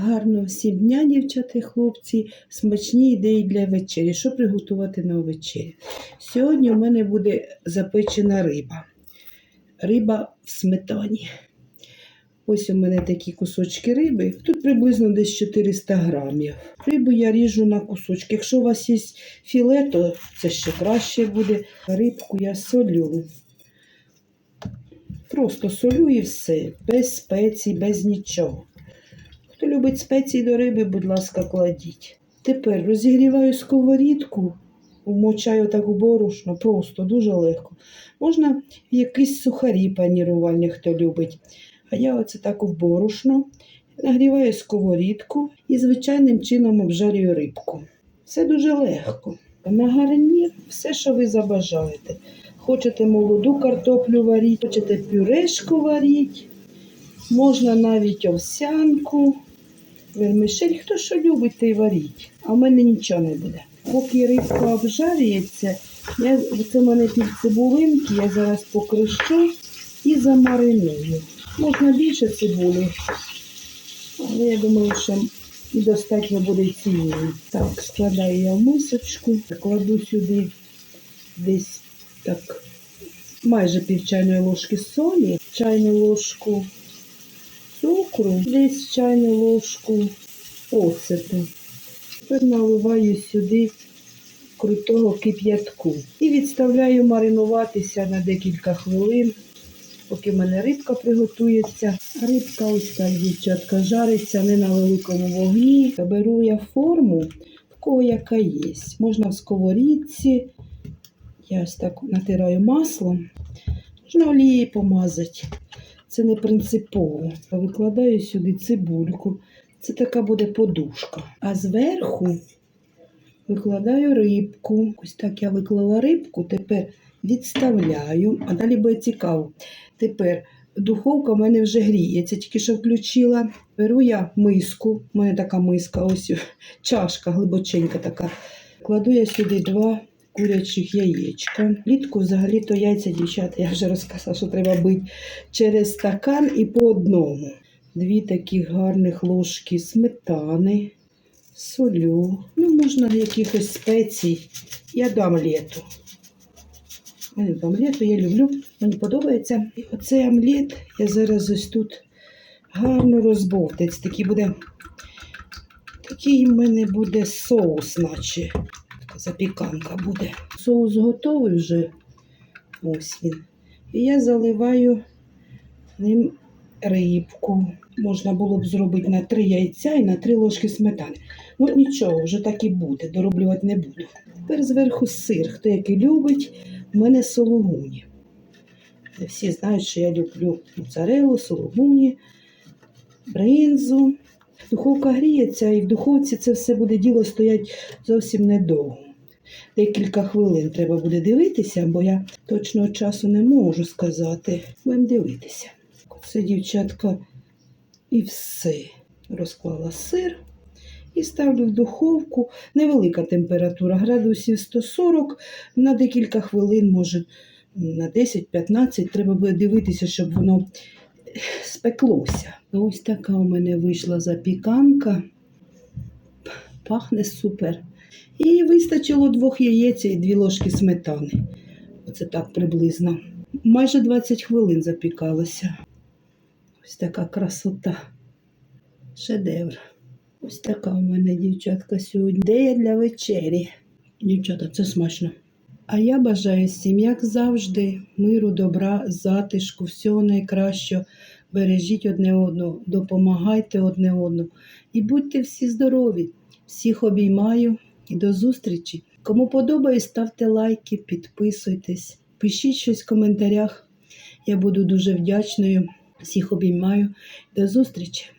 Гарно всім дня, дівчата і хлопці, смачні ідеї для вечері. Що приготувати на вечері? Сьогодні у мене буде запечена риба. Риба в сметані. Ось у мене такі кусочки риби. Тут приблизно десь 400 грамів. Рибу я ріжу на кусочки. Якщо у вас є філе, то це ще краще буде. Рибку я солю. Просто солю і все, без спецій, без нічого. Хто любить спеції до риби, будь ласка, кладіть. Тепер розігріваю сковорідку, вмочаю так у борошно, просто дуже легко. Можна якісь сухарі панірувальні, хто любить. А я оце так у борошно нагріваю сковорідку і звичайним чином обжарюю рибку. Все дуже легко. На гарнір все, що ви забажаєте. Хочете молоду картоплю варіть, хочете пюрешку варіть, можна навіть овсянку, вермишель, хто що любить, той варіть. А в мене нічого не буде. Поки рибка обжарюється, я, це в мене пів цибулинки, я зараз покрищу і замариную. Можна більше цибулі, але я думаю, що і достатньо буде цієї. Так, складаю я в мисочку, кладу сюди десь так майже пів чайної ложки солі, чайну ложку цукру, десь чайну ложку оцету. Тепер наливаю сюди крутого кип'ятку і відставляю маринуватися на декілька хвилин, поки в мене рибка приготується. Рибка ось так, дівчатка, жариться не на великому вогні. Беру я форму, в кого яка є. Можна в сковорідці. Я ось так натираю маслом. Можна олією помазати. Це не принципово. Викладаю сюди цибульку. Це така буде подушка. А зверху викладаю рибку. Ось так я виклала рибку, тепер відставляю, а далі буде цікаво. Тепер духовка в мене вже гріється, тільки що включила. Беру я миску, у мене така миска, ось чашка глибоченька така. Кладу я сюди два курячих яєчка. Влітку взагалі-то яйця, дівчата, я вже розказала, що треба бити через стакан і по одному. Дві таких гарних ложки сметани, солю. Ну, можна якихось спецій. Я до омлету. Я до омлету я люблю, мені подобається. І оцей омлет я зараз ось тут гарно розбовтець. Такий буде, такий в мене буде соус, наче запіканка буде. Соус готовий вже. Ось він. І я заливаю ним рибку. Можна було б зробити на три яйця і на три ложки сметани. Ну нічого, вже так і буде, дороблювати не буду. Тепер зверху сир. Хто який любить, в мене сологуні. Всі знають, що я люблю моцарелу, сологуні, бринзу. Духовка гріється, і в духовці це все буде діло стоять зовсім недовго. Декілька хвилин треба буде дивитися, бо я точного часу не можу сказати. Будемо дивитися. Це, дівчатка, і все. Розклала сир і ставлю в духовку. Невелика температура, градусів 140 на декілька хвилин, може на 10-15. Треба буде дивитися, щоб воно спеклося. Ось така у мене вийшла запіканка. Пахне супер. І вистачило двох яєць і дві ложки сметани. Оце так приблизно. Майже 20 хвилин запікалося. Ось така красота. Шедевр. Ось така у мене дівчатка сьогодні. Ідея для вечері. Дівчата, це смачно. А я бажаю всім, як завжди, миру, добра, затишку, всього найкращого. Бережіть одне одного, допомагайте одне одному. І будьте всі здорові. Всіх обіймаю і до зустрічі. Кому подобає, ставте лайки, підписуйтесь, пишіть щось в коментарях. Я буду дуже вдячною. Всіх обіймаю. До зустрічі!